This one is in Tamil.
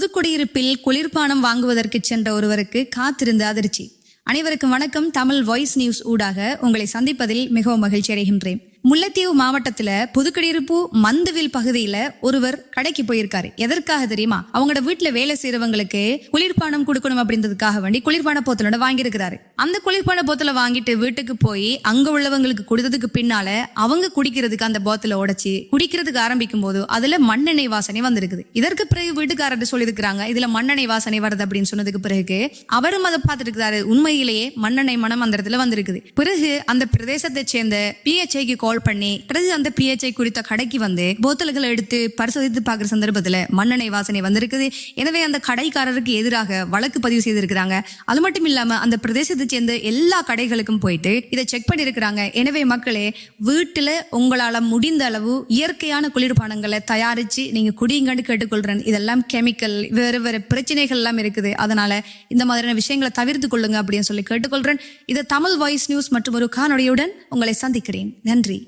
புதுக்குடியிருப்பில் குளிர்பானம் வாங்குவதற்கு சென்ற ஒருவருக்கு காத்திருந்த அதிர்ச்சி. அனைவருக்கும் வணக்கம். தமிழ் வாய்ஸ் நியூஸ் ஊடாக உங்களை சந்திப்பதில் மிகவும் மகிழ்ச்சி அடைகின்றேன். முல்லைத்தீவு மாவட்டத்துல புதுக்குடியிருப்பு மந்துவில் பகுதியில ஒருவர் கடைக்கு போயிருக்காரு. எதற்காக தெரியுமா? அவங்களோட வீட்டுல வேலை செய்யறவங்களுக்கு குளிர்பானம் கொடுக்கணும் அப்படின்றதுக்காக வேண்டி குளிர்பான போத்தலோட வாங்கியிருக்கிறாரு. அந்த குளிர்பான போத்தலை வாங்கிட்டு வீட்டுக்கு போய் அங்க உள்ளவங்களுக்கு கொடுத்ததுக்கு பின்னால அவங்க குடிக்கிறதுக்கு அந்த போத்தலை உடைச்சு குடிக்கிறதுக்கு ஆரம்பிக்கும் போது அதுல மண்ணெண்ணெய் வாசனை வந்திருக்குது. இதற்கு பிறகு வீட்டுக்காரர் சொல்லியிருக்கிறாங்க இதுல மண்ணெண்ணெய் வாசனை வருது அப்படின்னு சொன்னதுக்கு பிறகு அவரும் அதை பார்த்துருக்கிறாரு உண்மையிலேயே மண்ணெண்ணெய் மனம் அந்த இடத்துல வந்திருக்குது. பிறகு அந்த பிரதேசத்தை சேர்ந்த பிஹெச்ஐக்கு கால் பண்ணி பிறகு அந்த பிஹெச்ஐ குறித்த கடைக்கு வந்து போத்தல்களை எடுத்து பரிசோதித்து பார்க்குற சந்தர்ப்பத்தில் மண்ணெண்ணெய் வாசனை வந்திருக்குது. எனவே அந்த கடைக்காரருக்கு எதிராக வழக்கு பதிவு செய்திருக்கிறாங்க. அது மட்டும் இல்லாமல் அந்த பிரதேசத்தை சேர்ந்த எல்லா கடைகளுக்கும் போயிட்டு இதை செக் பண்ணியிருக்கிறாங்க. எனவே மக்களே வீட்டில் உங்களால் முடிந்த அளவு இயற்கையான குளிர்பானங்களை தயாரித்து நீங்கள் குடியுங்கன்னு கேட்டுக்கொள்கிறேன் இதெல்லாம் கெமிக்கல் வேறு வேறு பிரச்சனைகள் எல்லாம் இருக்குது. அதனால் இந்த மாதிரியான விஷயங்களை தவிர்த்து கொள்ளுங்க அப்படின்னு சொல்லி கேட்டுக்கொள்கிறேன் இது தமிழ் வாய்ஸ் நியூஸ் மற்றும் ஒரு காணொலியுடன் உங்களை சந்திக்கிறேன். நன்றி.